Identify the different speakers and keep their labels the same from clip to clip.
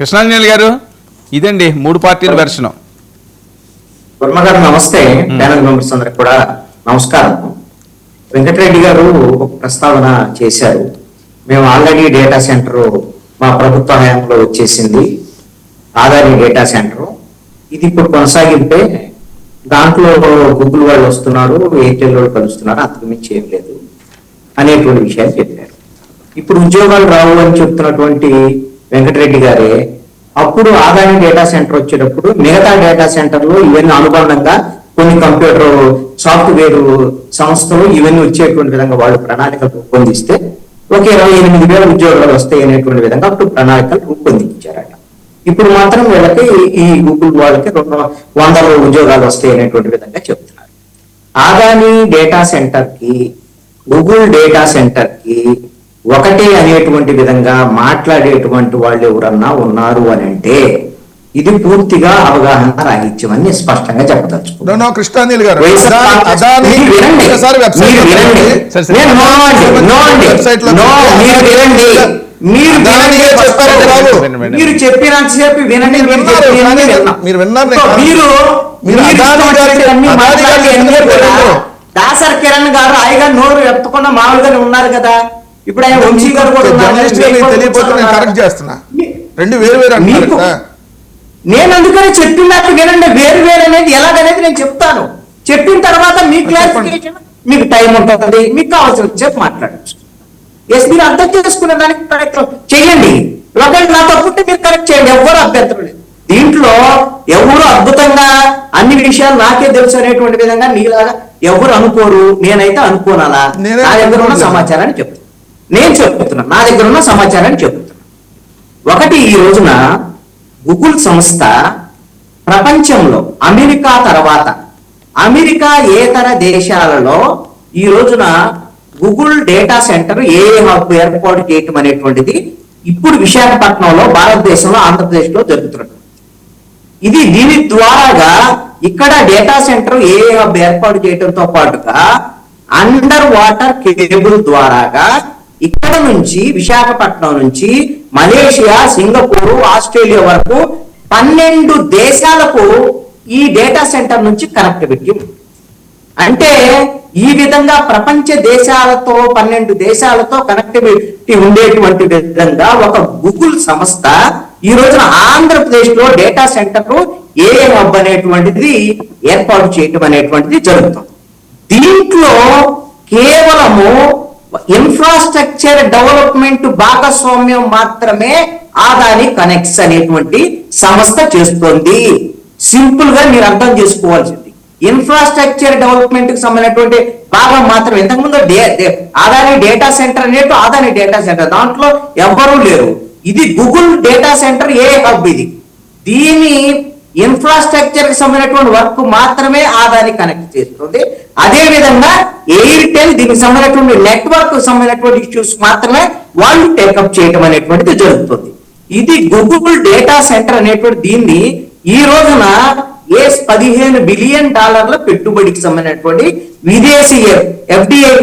Speaker 1: కృష్ణాంజలి గారు ఇదండి మూడు పార్టీల
Speaker 2: గారు నమస్తే. ప్యానల్ మెంబర్స్ అందరికి కూడా నమస్కారం. వెంకటరెడ్డి గారు ఒక ప్రస్తావన చేశారు. మేము ఆల్రెడీ డేటా సెంటర్ మా ప్రభుత్వ హయాంలో వచ్చేసింది. Adani data centre. ఇది ఇప్పుడు కొనసాగింపే దాంట్లో గూగుల్ వాళ్ళు వస్తున్నారు ఎయిర్టెల్ వాళ్ళు కలుస్తున్నారు అంతకు మించి ఏం లేదు అనేటువంటి విషయాలు చెప్పారు. ఇప్పుడు ఉద్యోగాలు రావు అని చెప్తున్నటువంటి వెంకటరెడ్డి గారే అప్పుడు ఆదాయం డేటా సెంటర్ వచ్చేటప్పుడు మిగతా డేటా సెంటర్లు ఇవన్నీ అనుబంధంగా కొన్ని కంప్యూటర్ సాఫ్ట్వేర్ సంస్థలు ఇవన్నీ వచ్చేటువంటి విధంగా వాళ్ళు ప్రణాళికలు రూపొందిస్తే ఒక ఇరవై ఎనిమిది వేల ఉద్యోగాలు వస్తాయి అనేటువంటి విధంగా అప్పుడు ప్రణాళికలు రూపొందించారట. ఇప్పుడు మాత్రం వీళ్ళకి ఈ గూగుల్ వాళ్ళకి రెండు వందల ఉద్యోగాలు వస్తాయి అనేటువంటి విధంగా చెప్తున్నారు ఆదాని డేటా సెంటర్కి గూగుల్ డేటా సెంటర్కి ఒకటే అనేటువంటి విధంగా మాట్లాడేటువంటి వాళ్ళు ఎవరన్నా ఉన్నారు అని అంటే ఇది పూర్తిగా అవగాహన రాహిత్యం అని స్పష్టంగా
Speaker 3: నో, కృష్ణాంజలి గారు.
Speaker 2: మీరు చెప్పినంతసేపు వినండి మీరు
Speaker 3: విన్నారు. మీరు
Speaker 2: దాసర్ కిరణ్ గారు హాయిగా నోరు ఎత్తకుండా మామూలుగానే ఉన్నారు కదా. ఇప్పుడు ఆయన వంశీ గారు కూడా.
Speaker 3: కరెక్ట్ చేస్తున్నా. రెండు వేరు వేరు.
Speaker 2: నేను అందుకని చెప్పినట్టు వినండి వేరు వేరు అనేది ఎలాగనేది నేను చెప్తాను. చెప్పిన తర్వాత మీ క్లారిఫికేషన్ మీకు టైం ఉంటుంది మీకు కావాల్సిన చెప్పి మాట్లాడచ్చు. ఎస్ మీరు అర్థం చేసుకునే దానికి కరెక్ట్ చేయండి ఒకవేళ నా తప్పుంటే మీరు కరెక్ట్ చేయండి ఎవరు అభ్యంతరం లేదు. దీంట్లో ఎవరు అద్భుతంగా అన్ని విషయాలు నాకే తెలుసు అనేటువంటి విధంగా నీలాగా ఎవరు అనుకోరు నేనైతే అనుకోనాలా నా దగ్గర ఉన్న. సమాచారాన్ని చెప్తాను. నేను చెప్తున్నా నా దగ్గర ఉన్న సమాచారాన్ని చెప్తున్నా ఒకటి ఈ రోజున గూగుల్ సంస్థ ప్రపంచంలో అమెరికా తర్వాత అమెరికా ఏతర దేశాలలో ఈ రోజున Google data centre a hub ఏర్పాటు చేయటం అనేటువంటిది ఇప్పుడు విశాఖపట్నంలో భారతదేశంలో ఆంధ్రప్రదేశ్లో జరుగుతున్నట్టు ఇది దీని ద్వారాగా ఇక్కడ డేటా సెంటర్ ఏ హబ్ ఏర్పాటు చేయడంతో పాటుగా అండర్ వాటర్ కేబుల్ ద్వారాగా ఇక్కడ నుంచి విశాఖపట్నం నుంచి మలేషియా సింగపూర్ ఆస్ట్రేలియా వరకు పన్నెండు దేశాలకు ఈ డేటా సెంటర్ నుంచి కనెక్టివిటీ అంటే ఈ విధంగా ప్రపంచ దేశాలతో పన్నెండు దేశాలతో కనెక్టివిటీ ఉండేటువంటి విధంగా ఒక గూగుల్ సంస్థ ఈ రోజున ఆంధ్రప్రదేశ్లో డేటా సెంటర్ ఏ హబ్ అనేటువంటిది ఏర్పాటు చేయటం అనేటువంటిది జరుగుతుంది. దీంట్లో కేవలము ఇన్ఫ్రాస్ట్రక్చర్ డెవలప్మెంట్ భాగస్వామ్యం మాత్రమే ఆదాని కనెక్ట్స్ అనేటువంటి సంస్థ చేస్తోంది. సింపుల్గా మీరు అర్థం చేసుకోవాల్సింది. ఇన్ఫ్రాస్ట్రక్చర్ డెవలప్మెంట్కి సంబంధించినటువంటి భాగం మాత్రం ఇంతకుముందు డే- ఆదాని డేటా సెంటర్ అనేటు ఆదాని డేటా సెంటర్ దాంట్లో ఎవ్వరూ లేరు. ఇది Google data centre a hub ఇది. దీని ఇన్ఫ్రాస్ట్రక్చర్కి సంబంధించినటువంటి వర్క్ మాత్రమే ఆదాని కనెక్ట్ చేస్తుంది. అదే విధంగా ఎయిర్టెల్ దీనికి సంబంధించినటువంటి నెట్వర్క్ సంబంధించినటువంటి ఇష్యూస్ మాత్రమే వాళ్ళు టేకప్ చేయటం అనేటువంటిది జరుగుతుంది. ఇది గూగుల్ డేటా సెంటర్ అనేటువంటి దీన్ని ఈ రోజున ఏ పదిహేను బిలియన్ డాలర్ల పెట్టుబడికి సంబంధించినటువంటి విదేశీ ఎఫ్డిఐ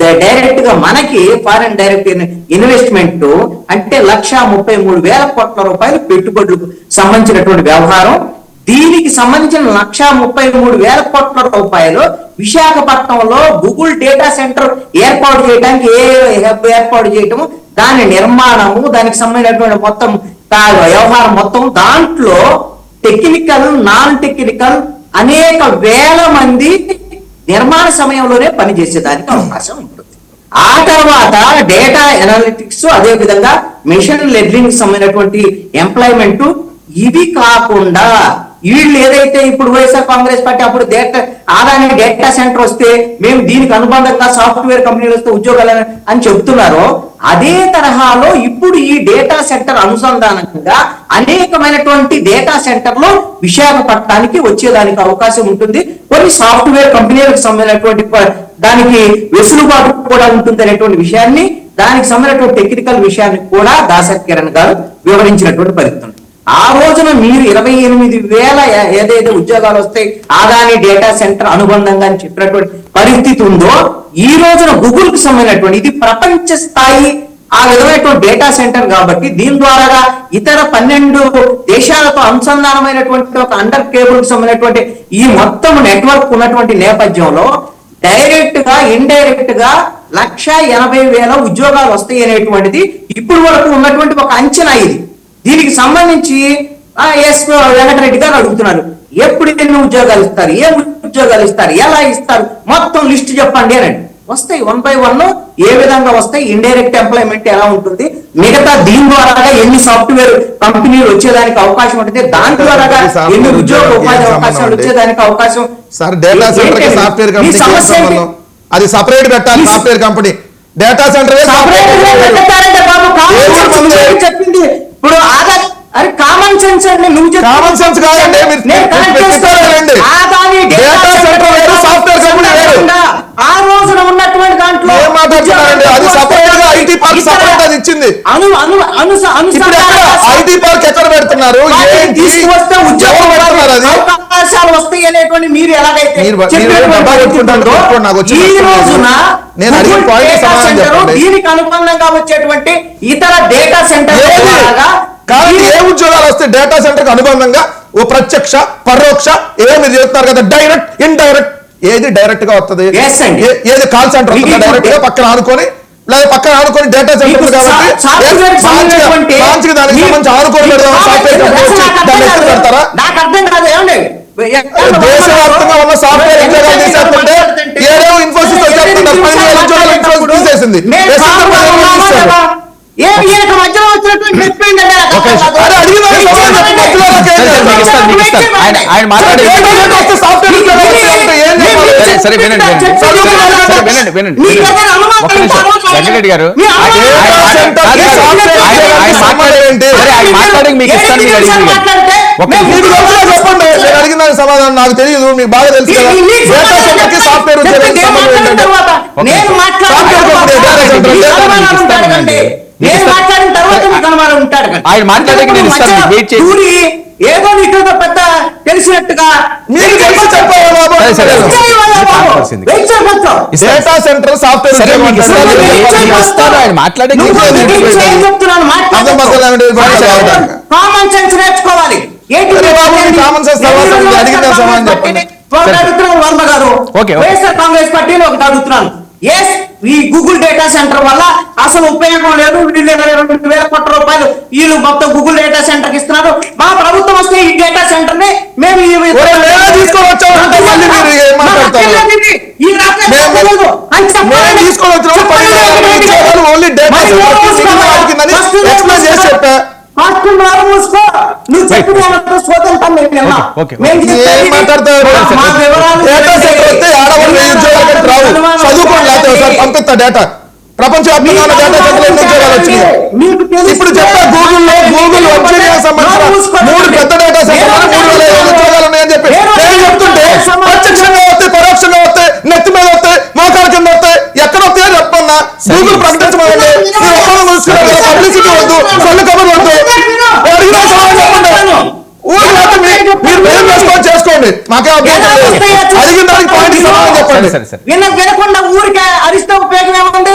Speaker 2: డైరెక్ట్గా మనకి ఫారెన్ డైరెక్ట్ ఇన్వెస్ట్మెంట్ అంటే లక్ష ముప్పై మూడు వేల కోట్ల రూపాయలు పెట్టుబడులకు సంబంధించినటువంటి వ్యవహారం. దీనికి సంబంధించిన లక్ష ముప్పై మూడు వేల కోట్ల రూపాయలు విశాఖపట్నంలో గూగుల్ డేటా సెంటర్ ఏర్పాటు చేయడానికి ఏ హెబ్ ఏర్పాటు చేయటము దాని నిర్మాణము దానికి సంబంధించినటువంటి మొత్తం వ్యవహారం మొత్తం దాంట్లో టెక్నికల్ నాన్ టెక్నికల్ అనేక వేల మంది నిర్మాణ సమయంలోనే పనిచేసేదానికి అవకాశం ఉంటుంది. ఆ తర్వాత డేటా ఎనాలిటిక్స్ అదే విధంగా మిషన్ లెర్నింగ్ సంబంధించినటువంటి ఎంప్లాయ్మెంట్ ఇవి కాకుండా వీళ్ళు ఏదైతే ఇప్పుడు వైఎస్ఆర్ కాంగ్రెస్ పార్టీ అప్పుడు డేటా ఆదాని డేటా సెంటర్ వస్తే మేము దీనికి అనుబంధంగా సాఫ్ట్వేర్ కంపెనీలు వస్తే ఉద్యోగాలు అని చెప్తున్నారో అదే తరహాలో ఇప్పుడు ఈ డేటా సెంటర్ అనుసంధానంగా అనేకమైనటువంటి డేటా సెంటర్లు విశాఖపట్నానికి వచ్చేదానికి అవకాశం ఉంటుంది. కొన్ని సాఫ్ట్వేర్ కంపెనీలకు సంబంధించినటువంటి దానికి వెసులుబాటు కూడా ఉంటుంది అనేటువంటి విషయాన్ని దానికి సంబంధించినటువంటి టెక్నికల్ విషయాన్ని కూడా దాసర్ కిరణ్ గారు వివరించినటువంటి పరిస్థితి ఆ రోజున మీరు ఇరవై ఎనిమిది వేల ఏదైతే ఉద్యోగాలు వస్తాయి ఆదాని డేటా సెంటర్ అనుబంధంగా అని చెప్పినటువంటి పరిస్థితి ఉందో ఈ రోజున గూగుల్కు సంబంధించినటువంటి ఇది ప్రపంచ స్థాయి ఆ విధమైనటువంటి డేటా సెంటర్ కాబట్టి దీని ద్వారా ఇతర పన్నెండు దేశాలతో అనుసంధానమైనటువంటి ఒక అండర్ కేబుల్ సంబంధించినటువంటి ఈ మొత్తం నెట్వర్క్ ఉన్నటువంటి నేపథ్యంలో డైరెక్ట్గా ఇండైరెక్ట్గా లక్ష ఎనభై వేల ఉద్యోగాలు వస్తాయి అనేటువంటిది ఇప్పుడు వరకు ఉన్నటువంటి ఒక అంచనా ఇది. దీనికి సంబంధించి ఎస్ వెంకటరెడ్డి గారు అడుగుతున్నారు ఎప్పుడు ఎన్ని ఉద్యోగాలు ఇస్తారు? ఏ ఉద్యోగాలు ఇస్తారు? ఎలా ఇస్తారు? మొత్తం లిస్ట్ చెప్పండి అని వస్తాయి వన్ బై వన్ ఏ విధంగా వస్తాయి? ఇండైరెక్ట్ ఎంప్లాయ్మెంట్ ఎలా ఉంటుంది? మిగతా దీని ద్వారా ఎన్ని సాఫ్ట్వేర్ కంపెనీలు వచ్చేదానికి అవకాశం ఉంటుంది? దాని ద్వారా ఎన్ని ఉద్యోగ ఉపాధి అవకాశాలు వచ్చేదానికి అవకాశం?
Speaker 3: Sir data? Centre software company అది సపరేట్ పెట్టాలి సాఫ్ట్వేర్ కంపెనీ డేటా సెంటర్
Speaker 2: చెప్పింది? ఇప్పుడు ఆధార్ అరే కామన్ సెన్స్ అండి నువ్వు
Speaker 3: కామన్ సెన్స్ కాదండి డేటా సెంటర్ వేరు, సాఫ్ట్వేర్ కంపెనీ వేరు.
Speaker 2: ఆ రోజున ఉన్నటువంటి దాంట్లో
Speaker 3: ఏం మాట్లాడుతున్నారండి? అది గా ఇచ్చింది.
Speaker 2: అను అను అను
Speaker 3: ఐటీ పార్క్ ఎక్కడ పెడుతున్నారు ఏంటి?
Speaker 2: తీసుకువస్తే ఉద్యోగ
Speaker 3: ఎవరు పెడుతున్నారు అది
Speaker 2: అవకాశాలు వస్తాయి అనేటువంటి మీరు ఎలాగైతే
Speaker 3: మీరు- మీరు
Speaker 2: చెప్పినటువంటి
Speaker 3: డబ్బా కొట్టుకుంటారు,
Speaker 2: పరిస్థితుల్లో
Speaker 3: కొట్టుకోండి, నాకు వచ్చిన
Speaker 2: ఈ. రోజున
Speaker 3: నేను అడిగిన సమాధానం చెప్పండి.
Speaker 2: దీనికి అనుబంధంగా వచ్చేటువంటి ఇతర డేటా సెంటర్
Speaker 3: ఏది?
Speaker 2: ద్వారా
Speaker 3: కాబట్టి ఏ వస్తాయి డేటా సెంటర్కి అనుబంధంగా ఓ ప్రత్యక్ష పరోక్ష ఏదో మీరు చెప్తున్నారు కదా డైరెక్ట్ ఇండైరెక్ట్ ఏది డైరెక్ట్గా వస్తుంది ఏది కాల్ సెంటర్ డైరెక్ట్గా పక్కన ఆనుకొని లేదా పక్కన ఆనుకొని డేటా సెంటర్ కాబట్టి దానికి సంబంధించి ఆనుకొని. పెడతారా?
Speaker 2: నాకు అర్థం కాదు. ఏమండి?
Speaker 3: దేశవ్యాప్తంగా ఉన్న సాఫ్ట్వేర్ ఉద్యోగాలు తీసేస్తుంటే ఏడేమో ఇన్ఫోసిస్ వచ్చి చెప్తుంటారు పది వేల ఉద్యోగాలు ఇన్ఫోసిస్ తీసేసింది దేశంలో ఏమో తీసేస్తారు.
Speaker 2: ఏమి ఈయనకు మధ్యలో వచ్చినటువంటి చెప్పింది అంటే నాకు
Speaker 1: ఓకే,
Speaker 2: అర్థం కాదు.
Speaker 3: అరే అడిగిన దానికి సమాధానం చెప్పు, మధ్యలో నాకు ఏం
Speaker 1: సరే, సరే, మీకు ఇస్తాను, మీకు ఇస్తాను. ఆయన ఆయన మాట్లాడే
Speaker 3: డేటా సెంటర్ వస్తే సాఫ్ట్వేర్ ఉద్యోగాలు వస్తాయంటే
Speaker 1: సరే వినండి సరే వినండి వినండి ఒక్క నిమిషం
Speaker 2: ఉంటే
Speaker 1: వెంకటరెడ్డి గారు ఆయన- ఆయన- ఆయన- ఆయన- ఆయన? సరే, ఆయన మాట్లాడే మీకు ఇస్తాను మీరు అడిగింది
Speaker 3: చెప్పండి నేను అడిగిన సమాధానం నాకు తెలియదు మీకు బాగా తెలుసు కదా
Speaker 2: ఈ- ఈ-
Speaker 3: డేటా సెంటర్కి సాఫ్ట్వేర్ సంబంధం ఏంటంటే డేటా సెంటర్.
Speaker 1: ఆయన మాట్లాడాక నేను ఇస్తాను, వెయిట్ చేయండి.
Speaker 2: ఏదో నీకు పెద్ద తెలిసినట్టుగా.
Speaker 3: Data centre software?
Speaker 2: Common sense నేర్చుకోవాలి. మీరు
Speaker 3: కామన్ సెన్స్ తర్వాత
Speaker 2: నేను
Speaker 3: మీరు అడిగిన
Speaker 2: కాంగ్రెస్
Speaker 3: సమాధానం
Speaker 2: పార్టీని
Speaker 3: చెప్పండి.
Speaker 2: ఒకటి అడుగుతున్నాను వర్మ గారు
Speaker 1: ఓకే, ఓకే.
Speaker 2: వైఎస్ఆర్ కాంగ్రెస్ పార్టీని ఒకటి అడుగుతున్నాను ఎస్ ఈ గూగుల్ డేటా సెంటర్ వల్ల అసలు ఉపయోగం లేదు. రెండు వేల కోట్ల రూపాయలు వీళ్ళు మొత్తం గూగుల్ డేటా సెంటర్కి ఇస్తున్నారు. మా ప్రభుత్వం వస్తే ఈ డేటా సెంటర్ని మేము. నువ్వు చెప్పిన వాళ్ళతో స్వతంత్రం మేము.
Speaker 3: ఒకసారి పంపిస్తా డేటా ప్రపంచవ్యాప్తంగా ఉన్న డేటా సెంటర్ ఎన్ని ఉద్యోగాలు వచ్చినాయి?
Speaker 2: మీకు తెలిస్తే-
Speaker 3: ఇప్పుడు చెప్పా గూగుల్లో గూగుల్ వర్జీనియా సంబంధించిన
Speaker 2: నోరు మూసుకో.
Speaker 3: మూడు పెద్ద డేటా సెంటర్లు మూడు వేల ఐదు వందల ఉద్యోగాలు ఉన్నాయని చెప్పి
Speaker 2: నేను
Speaker 3: నేను చెప్తుంటే
Speaker 2: సమాధానం-
Speaker 3: ప్రత్యక్షంగా వస్తాయి పరోక్షంగా వస్తాయి నెత్తి మీద వస్తాయి మోకాల కింద వస్తాయి ఎక్కడ వస్తాయో చెప్పన్నా గూగుల్ ప్రకటించమండి మీరు ఒక్కరు చూసుకున్నారు పబ్లిసిటీ వద్దు. సొల్లు కబుర్లు వద్దు. అడిగిన సమాధానం చెప్పండి. ఊరు లేకపోతే మీ- మీరు చేసుకోండి మాకే. అడిగిన దానికి పాయింట్ సమాధానం చెప్పండి.
Speaker 1: సరే సరే
Speaker 2: విన వినకుండా ఊరికే అరిస్తే ఉపయోగం ఏముంది?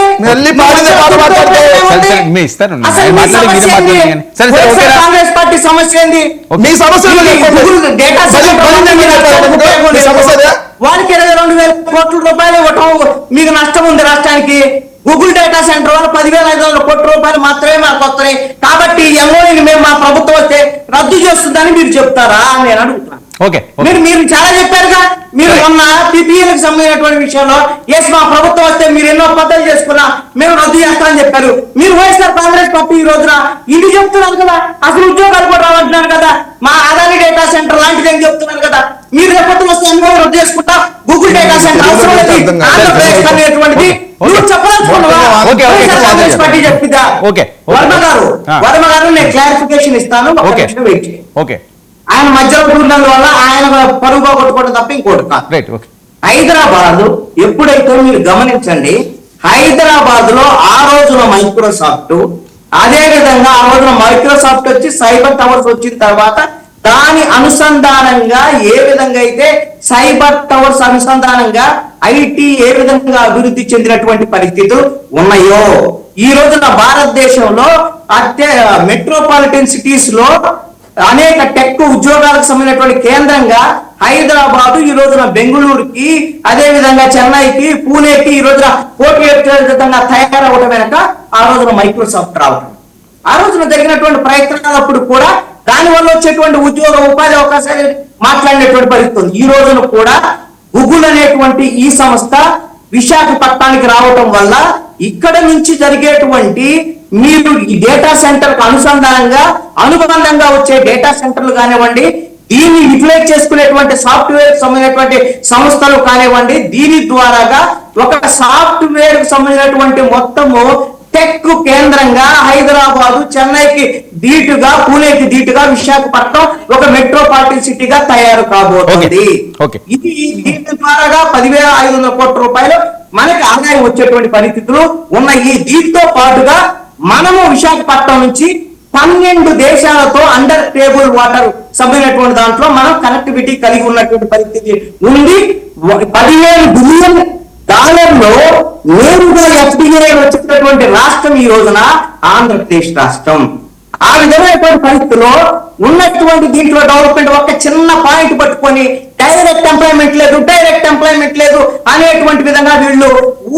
Speaker 3: పాట మాట్లాడితే
Speaker 1: సరే, సరే, మీ ఇస్తారు.
Speaker 2: కాంగ్రెస్ పార్టీ సమస్య ఏంది?
Speaker 3: మీ సమస్య చెప్పండి.
Speaker 2: డేటా
Speaker 3: చెప్పండి. సమస్య
Speaker 2: ఇరవై రెండు వేల కోట్ల రూపాయలు ఇవ్వటం మీకు నష్టం ఉంది రాష్ట్రానికి. గూగుల్ డేటా సెంటర్ వల్ల పదివేల ఐదు వందల కోట్ల రూపాయలు మాత్రమే మాకు వస్తున్నాయి కాబట్టి ఈ ఎంఓని మేము మా ప్రభుత్వం వస్తే రద్దు చేస్తుందని మీరు చెప్తారా అని నేను అడుగుతున్నాను
Speaker 1: ఓకే.
Speaker 2: మీరు మీరు చాలా చెప్పారుగా. మీరు మొన్న పీపీఎల్కి సంబంధించినటువంటి విషయంలో ఎస్ మా ప్రభుత్వం వస్తే మీరు ఎన్నో పద్ధతులు చేసుకున్నా మేము రద్దు చేస్తామని చెప్పారు. మీరు వైఎస్ఆర్ కాంగ్రెస్ పార్టీ ఈ రోజున ఇది చెప్తున్నారు కదా. అసలు ఉద్యోగాలు కూడా రావంటున్నారు కదా. మా ఆదాని డేటా సెంటర్ లాంటిది అని చెప్తున్నారు కదా. మీరు రేపొద్దు వస్తే ఎన్నో రద్దు చేసుకుంటా. గూగుల్ డేటా సెంటర్ అవసరం లేదు. ఆంధ్రప్రదేశ్ అనేటువంటిది
Speaker 1: ఓకే.
Speaker 2: నువ్వు పార్టీ చెప్పిందా. వర్మ గారు. వర్మ గారు నేను క్లారిఫికేషన్ ఇస్తాను
Speaker 1: ఓకే. ఓకే.
Speaker 2: ఆయన మధ్యలో కూడినందు వల్ల ఆయన పరుగు పోగొట్టుకోవడం తప్ప ఇంకోటి కాదు. హైదరాబాద్ ఎప్పుడైతే మీరు గమనించండి హైదరాబాద్లో ఆ రోజున మైక్రోసాఫ్ట్ అదే విధంగా ఆ రోజున మైక్రోసాఫ్ట్ వచ్చి సైబర్ టవర్స్ వచ్చిన తర్వాత దాని అనుసంధానంగా ఏ విధంగా అయితే సైబర్ టవర్స్ అనుసంధానంగా ఐటీ ఏ విధంగా అభివృద్ధి చెందినటువంటి పరిస్థితులు ఉన్నాయో? ఈ రోజున భారతదేశంలో అత్య మెట్రోపాలిటన్ సిటీస్లో అనేక టెక్ ఉద్యోగాలకు సంబంధించినటువంటి కేంద్రంగా హైదరాబాద్ ఈ రోజున బెంగళూరుకి అదే విధంగా చెన్నైకి పూణేకి ఈ రోజున పోటీ విధంగా తయారవడం వెనక ఆ రోజున మైక్రోసాఫ్ట్ రావడం ఆ రోజున జరిగినటువంటి ప్రయత్నాలప్పుడు కూడా దానివల్ల వచ్చేటువంటి ఉద్యోగ ఉపాధి అవకాశాలు మాట్లాడినటువంటి పరిస్థితి ఉంది. ఈ రోజున కూడా గుగుల్ అనేటువంటి ఈ సంస్థ విశాఖపట్నానికి రావటం వల్ల ఇక్కడ నుంచి జరిగేటువంటి మీరు ఈ డేటా సెంటర్కు అనుసంధానంగా అనుబంధంగా వచ్చే డేటా సెంటర్లు కానివ్వండి దీన్ని యూటిలైజ్ చేసుకునేటువంటి సాఫ్ట్వేర్ సంబంధించినటువంటి సంస్థలు కానివ్వండి దీని ద్వారాగా ఒక సాఫ్ట్వేర్కు సంబంధించినటువంటి మొత్తము టెక్ కేంద్రంగా హైదరాబాదు చెన్నైకి ధీటుగా పూణేకి ధీటుగా విశాఖపట్నం ఒక మెట్రోపాలిటన్ సిటీగా తయారు కాబోతుంది. ఇది దీని ద్వారాగా పదివేల ఐదు వందల కోట్ల రూపాయలు మనకి ఆదాయం వచ్చేటువంటి పరిస్థితులు ఉన్నాయి. దీంతో పాటుగా మనము విశాఖపట్నం నుంచి పన్నెండు దేశాలతో అండర్ టేబుల్ వాటర్ సంబంధించినటువంటి దాంట్లో మనం కనెక్టివిటీ కలిగి ఉన్నటువంటి పరిస్థితి ఉంది. పదిహేను బిలియన్ డాలర్లో నేరుగా ఎఫ్డిఐ వచ్చినటువంటి రాష్ట్రం ఈ రోజున ఆంధ్రప్రదేశ్ రాష్ట్రం. ఆ విధమైనటువంటి పరిస్థితిలో ఉన్నటువంటి దీంట్లో డెవలప్మెంట్ ఒక చిన్న పాయింట్ పట్టుకొని డైరెక్ట్ ఎంప్లాయ్మెంట్ లేదు డైరెక్ట్ ఎంప్లాయ్మెంట్ లేదు అనేటువంటి విధంగా వీళ్ళు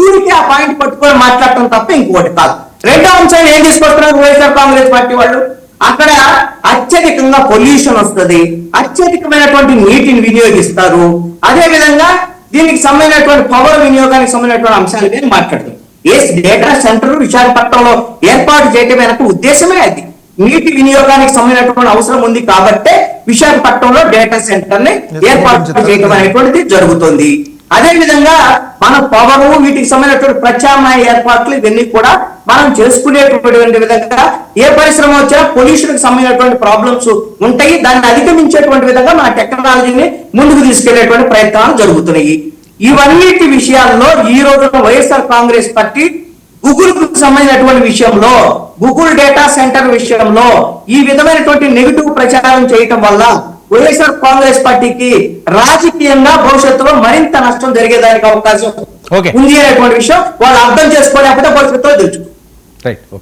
Speaker 2: ఊరికి ఆ పాయింట్ పట్టుకొని మాట్లాడటం తప్ప ఇంకోటి కాదు. రెండో అంశాన్ని ఏం తీసుకొస్తున్నారు వైఎస్ఆర్ కాంగ్రెస్ పార్టీ వాళ్ళు? అక్కడ అత్యధికంగా పొల్యూషన్ వస్తుంది అత్యధికమైనటువంటి నీటిని వినియోగిస్తారు. అదే విధంగా దీనికి సంబంధించినటువంటి పవర్ వినియోగానికి సంబంధించినటువంటి అంశాలు మీద మాట్లాడుతుంది ఏ డేటా సెంటర్ విశాఖపట్నంలో ఏర్పాటు వెనక ఉద్దేశమే అది. నీటి వినియోగానికి సంబంధించినటువంటి అవసరం ఉంది కాబట్టే విశాఖపట్నంలో డేటా సెంటర్ని ఏర్పాటు చేయడం అనేటువంటిది జరుగుతుంది. అదేవిధంగా మన పవరు వీటికి సంబంధించినటువంటి ప్రత్యామ్నాయ ఏర్పాట్లు ఇవన్నీ కూడా మనం చేసుకునేటువంటి విధంగా ఏ పరిశ్రమ వచ్చినా పొల్యూషన్కి సంబంధించినటువంటి ప్రాబ్లమ్స్ ఉంటాయి. దాన్ని అధిగమించేటువంటి విధంగా మన టెక్నాలజీని ముందుకు తీసుకెళ్ళేటువంటి ప్రయత్నాలు జరుగుతున్నాయి. ఇవన్నిటి విషయాల్లో ఈ రోజున వైఎస్ఆర్ కాంగ్రెస్ పార్టీ గూగుల్కు సంబంధించినటువంటి విషయంలో గూగుల్ డేటా సెంటర్ విషయంలో ఈ విధమైనటువంటి నెగిటివ్ ప్రచారం చేయటం వల్ల వైఎస్ఆర్ కాంగ్రెస్ పార్టీకి రాజకీయంగా భవిష్యత్తులో మరింత నష్టం జరిగేదానికి అవకాశం. ఉంది అనేటువంటి విషయం వాళ్ళు అర్థం చేసుకోలేకపోతే భవిష్యత్తులో తెలుసు
Speaker 1: రైట్ ఓకే